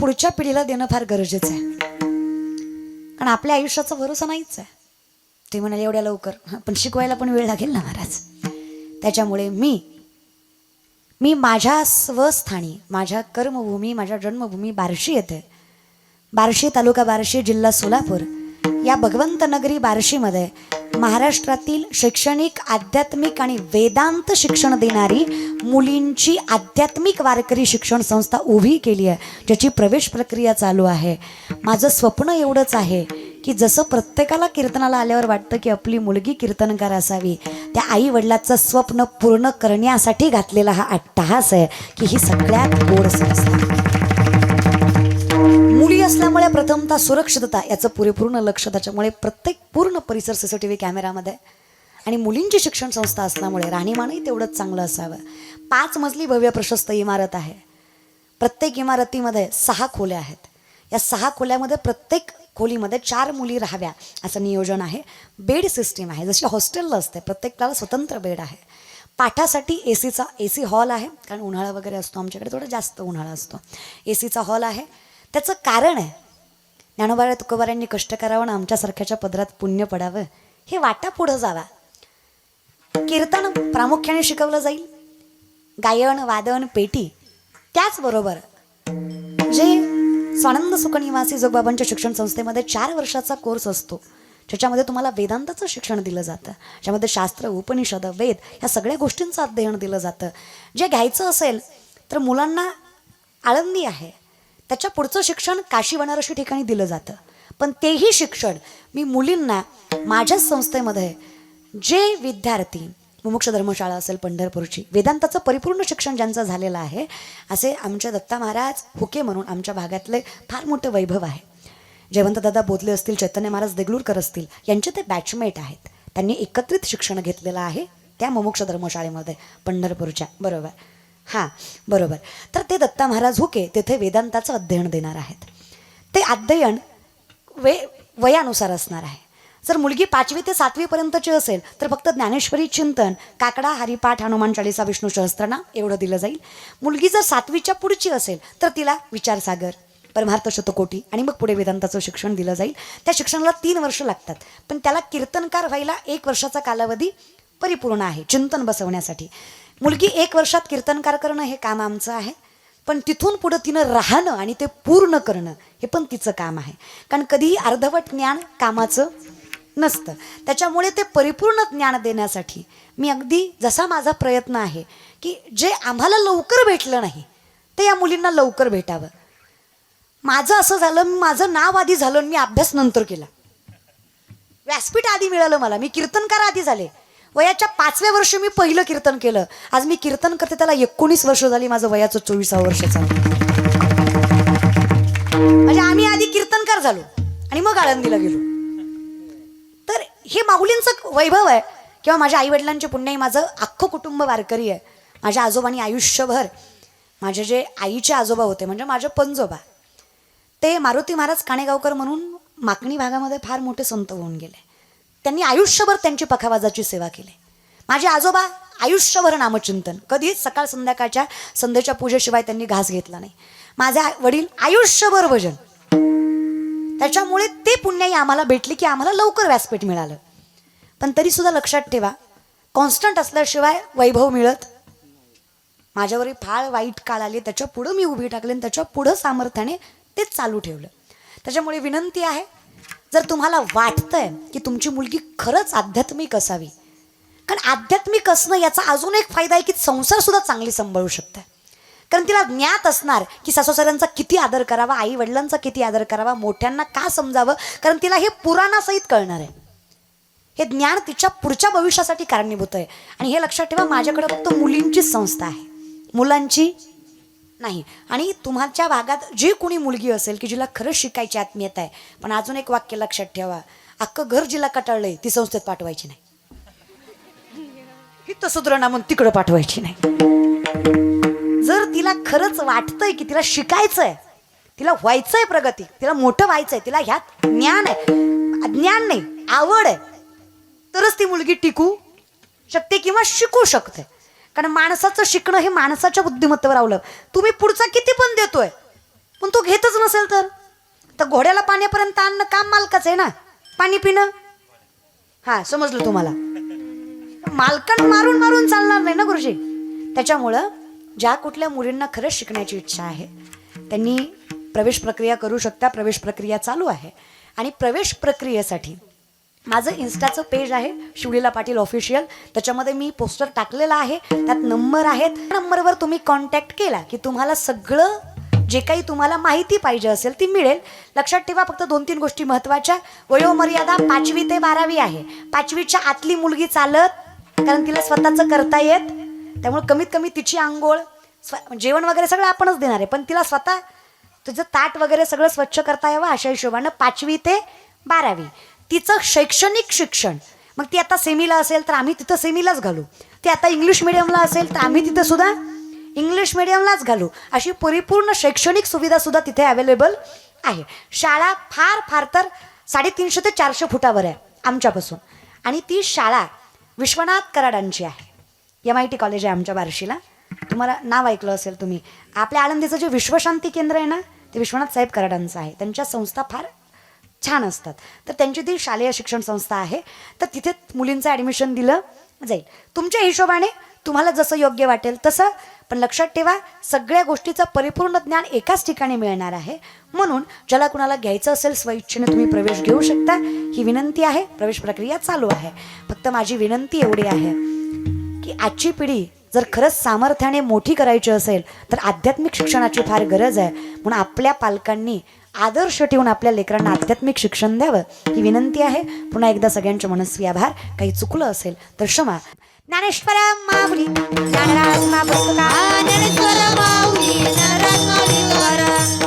पुढच्या पिढीला देणं फार गरजेचं आहे. कारण आपल्या आयुष्याचा भरोसा नाहीच आहे. ते म्हणाले एवढ्या लवकर. पण शिकवायला पण वेळ लागेल ना महाराज. त्याच्यामुळे मी मी माझ्या स्वस्थानी माझ्या कर्मभूमी माझ्या जन्मभूमी बार्शी येथे बार्शी तालुका बार्शी जिल्हा सोलापूर या भगवंत नगरी बार्शीमध्ये महाराष्ट्रातील शैक्षणिक आध्यात्मिक आणि वेदांत शिक्षण देणारी मुलींची आध्यात्मिक वारकरी शिक्षण संस्था उभी केली आहे ज्याची प्रवेश प्रक्रिया चालू आहे. माझं स्वप्न एवढंच आहे की जसं प्रत्येकाला कीर्तनाला आल्यावर वाटतं की आपली मुलगी कीर्तनकार असावी त्या आई वडिलाचं स्वप्न पूर्ण करण्यासाठी घातलेला हा अट्टहास आहे की ही सगळ्यात गोड संस्था असल्यामुळे प्रथमतः सुरक्षितता याचं पुरेपूर्ण लक्ष त्याच्यामुळे प्रत्येक पूर्ण परिसर सी सी टी व्ही कॅमेरामध्ये. आणि मुलींची शिक्षण संस्था असल्यामुळे राहणीमानही तेवढंच चांगलं असावं. पाच मजली भव्य प्रशस्त इमारत आहे. प्रत्येक इमारतीमध्ये सहा खोल्या आहेत. या सहा खोल्यामध्ये प्रत्येक खोलीमध्ये चार मुली राहाव्या असं नियोजन आहे. बेड सिस्टीम आहे. जशी हॉस्टेलला असते प्रत्येकाला स्वतंत्र बेड आहे. पाठासाठी ए सीचा ए सी हॉल आहे. कारण उन्हाळा वगैरे असतो आमच्याकडे थोडा जास्त उन्हाळा असतो. ए सीचा हॉल आहे. त्याचं कारण आहे. ज्ञानोबाऱ्या तुकोबाऱ्यांनी कष्ट करावं आणि आमच्यासारख्याच्या पदरात पुण्य पडावं हे वाटा पुढं जावा. कीर्तन प्रामुख्याने शिकवलं जाईल. गायन वादन पेटी त्याचबरोबर जे स्वानंद सुखनिवासी जोगबाबांच्या शिक्षण संस्थेमध्ये चार वर्षाचा कोर्स असतो ज्याच्यामध्ये तुम्हाला वेदांताचं शिक्षण दिलं जातं ज्यामध्ये शास्त्र उपनिषद वेद ह्या सगळ्या गोष्टींचं अध्ययन दिलं जातं. जे घ्यायचं असेल तर मुलांना आळंदी आहे. त्याच्या पुढचं शिक्षण काशी बनारसी ठिकाणी दिलं जातं. पण तेही शिक्षण मी मुलींना माझ्याच संस्थेमध्ये जे विद्यार्थी मुमुक्ष धर्मशाळा असेल पंढरपूरची वेदांताचं परिपूर्ण शिक्षण ज्यांचं झालेलं आहे असे आमचे दत्ता महाराज हुके म्हणून आमच्या भागातले फार मोठं वैभव आहे. जयवंतदादा बोधले असतील चैतन्य महाराज देगलूरकर असतील यांचे ते बॅचमेट आहेत. त्यांनी एकत्रित शिक्षण घेतलेलं आहे त्या मुमुक्ष धर्मशाळेमध्ये पंढरपूरच्या बरोबर. हां बरोबर. तर ते दत्ता महाराज हुके तेथे वेदांताचं अध्ययन देणार आहेत. ते अध्ययन वे वयानुसार असणार आहे. जर मुलगी पाचवी ते सातवीपर्यंतची असेल तर फक्त ज्ञानेश्वरी चिंतन काकडा हरिपाठ हनुमान चाळीसा विष्णू सहस्त्रना एवढं दिलं जाईल. मुलगी जर सातवीच्या पुढची असेल तर तिला विचारसागर परमार्थ शतकोटी आणि मग पुढे वेदांताचं शिक्षण दिलं जाईल. त्या शिक्षणाला तीन वर्ष लागतात. पण त्याला कीर्तनकार व्हायला एक वर्षाचा कालावधी परिपूर्ण आहे चिंतन बसवण्यासाठी. मुलगी एक वर्षात कीर्तनकार करणं हे काम आमचं आहे पण तिथून पुढं तिनं राहणं आणि ते पूर्ण करणं हे पण तिचं काम आहे. कारण कधीही अर्धवट ज्ञान कामाचं नसतं. त्याच्यामुळे ते परिपूर्ण ज्ञान देण्यासाठी मी अगदी जसा माझा प्रयत्न आहे की जे आम्हाला लवकर भेटलं नाही ते या मुलींना लवकर भेटावं. माझं असं झालं माझं नाव आधी झालं मी अभ्यास नंतर केला. व्यासपीठ आधी मिळालं मला. मी कीर्तनकार आधी झाले. वयाच्या पाचव्या वर्षी मी पहिलं कीर्तन केलं. आज मी कीर्तन करते त्याला एकोणीस वर्ष झाली माझं वयाचं चोवीसावं वर्ष चालू. म्हणजे आम्ही आधी कीर्तनकार झालो आणि मग आळंदीला गेलो. तर हे माऊलींचं वैभव आहे. किंवा माझ्या आईवडिलांचे पुण्याई माझं अख्खं कुटुंब वारकरी आहे. माझ्या आजोबांनी आयुष्यभर माझे जे आईचे आजोबा होते म्हणजे माझे पंजोबा ते मारुती महाराज काणेगावकर म्हणून माकणी भागामध्ये फार मोठे संत होऊन गेले. त्यांनी आयुष्यभर त्यांची पखावाजाची सेवा केली. माझे आजोबा आयुष्यभर नामचिंतन. कधीच सकाळ संध्याकाळच्या संध्याच्या पूजेशिवाय त्यांनी घास घेतला नाही. माझे वडील आयुष्यभर भजन. त्याच्यामुळे ते पुण्याही आम्हाला भेटले की आम्हाला लवकर व्यासपीठ मिळालं. पण तरीसुद्धा लक्षात ठेवा कॉन्स्टंट असल्याशिवाय वैभव मिळत. माझ्यावरही फार वाईट काळ आली त्याच्या पुढं मी उभी टाकले आणि त्याच्या पुढं सामर्थ्याने तेच चालू ठेवलं. त्याच्यामुळे विनंती आहे जर तुम्हाला वाटतंय की तुमची मुलगी खरंच आध्यात्मिक असावी कारण आध्यात्मिक असणं याचा अजून एक फायदा आहे की संसार सुद्धा चांगली सांभाळू शकते कारण तिला ज्ञात असणार की सासूसाऱ्यांचा किती आदर करावा आई वडिलांचा किती आदर करावा मोठ्यांना का समजावं कारण तिला हे पुराणासहित कळणार आहे. हे ज्ञान तिच्या पुढच्या भविष्यासाठी कारणीभूत आहे. आणि हे लक्षात ठेवा माझ्याकडे फक्त मुलींचीच संस्था आहे. मुलांची नाही. आणि तुमच्या भागात जी कोणी मुलगी असेल की जिला खरंच शिकायची आत्मीयता आहे पण अजून एक वाक्य लक्षात ठेवा. अख्खं घर जिला कटाळलंय ती संस्थेत पाठवायची नाही. ही सुधारणा म्हणून तिकडं पाठवायची नाही. जर तिला खरंच वाटतंय की तिला शिकायचंय तिला व्हायचंय प्रगती तिला मोठं व्हायचंय तिला ह्यात ज्ञान आहे. ज्ञान नाही आवड आहे. तरच ती मुलगी टिकू शकते किंवा शिकू शकते. कारण माणसाचं शिकणं हे माणसाच्या बुद्धिमत्तेवर आवलं तुम्ही पुढचा किती पण देतोय पण तो घेतच नसेल तर. तर घोड्याला पाण्यापर्यंत आणणं काम मालकाचं आहे ना? पाणी पिणं? हा समजलं तुम्हाला. मालकण मारून मारून चालणार नाही ना गुरुजी? त्याच्यामुळं ज्या कुठल्या मुलींना खरंच शिकण्याची इच्छा आहे त्यांनी प्रवेश प्रक्रिया करू शकता. प्रवेश प्रक्रिया चालू आहे. आणि प्रवेश प्रक्रियेसाठी माझं इन्स्टाचं पेज आहे शिवलीला पाटील ऑफिशियल त्याच्यामध्ये मी पोस्टर टाकलेलं आहे. त्यात नंबर आहेत. नंबरवर तुम्ही कॉन्टॅक्ट केला की तुम्हाला सगळं जे काही तुम्हाला माहिती पाहिजे असेल ती मिळेल. लक्षात ठेवा फक्त दोन तीन गोष्टी महत्त्वाच्या. वयोमर्यादा पाचवी ते बारावी आहे. पाचवीच्या आतली मुलगी चालत कारण तिला स्वतःचं करता येत. त्यामुळे कमीत कमी तिची आंघोळ स्व जेवण वगैरे सगळं आपणच देणार आहे. पण तिला स्वतः तुझं ताट वगैरे सगळं स्वच्छ करता यावं अशा हिशोबानं पाचवी ते बारावी. तिचं शैक्षणिक शिक्षण. मग ती आता सेमीला असेल तर आम्ही तिथं सेमीलाच घालू. ती आता इंग्लिश मिडियमला असेल तर आम्ही तिथं सुद्धा इंग्लिश मिडियमलाच घालू. अशी परिपूर्ण शैक्षणिक सुविधा सुद्धा तिथे अवेलेबल आहे. शाळा फार फार तर साडेतीनशे ते चारशे फुटावर आहे आमच्यापासून. आणि ती शाळा विश्वनाथ कराडांची आहे. एम आय टी कॉलेज आहे आमच्या बार्शीला. तुम्हाला नाव ऐकलं असेल तुम्ही. आपल्या आळंदीचं जे विश्वशांती केंद्र आहे ना ते विश्वनाथ साहेब कराडांचं आहे. त्यांच्या संस्था फार छान असतात. तर त्यांची ती शालेय शिक्षण संस्था आहे. तर तिथे मुलींचं ॲडमिशन दिलं जाईल. तुमच्या हिशोबाने तुम्हाला जसं योग्य वाटेल तसं पण लक्षात ठेवा सगळ्या गोष्टीचं परिपूर्ण ज्ञान एकाच ठिकाणी मिळणार आहे. म्हणून ज्याला कुणाला घ्यायचं असेल स्वइच्छेने तुम्ही प्रवेश घेऊ शकता. ही विनंती आहे. प्रवेश प्रक्रिया चालू आहे. फक्त माझी विनंती एवढी आहे की आजची पिढी जर खरंच सामर्थ्याने मोठी करायची असेल तर आध्यात्मिक शिक्षणाची फार गरज आहे. म्हणून आपल्या पालकांनी आदर्श ठेवून आपल्या लेकरांना आध्यात्मिक शिक्षण द्यावं ही विनंती आहे. पुन्हा एकदा सगळ्यांचे मनस्वी आभार. काही चुकलं असेल तर क्षमा. ज्ञानेश्वर माऊली ज्ञानराज माऊली ज्ञानराज माऊली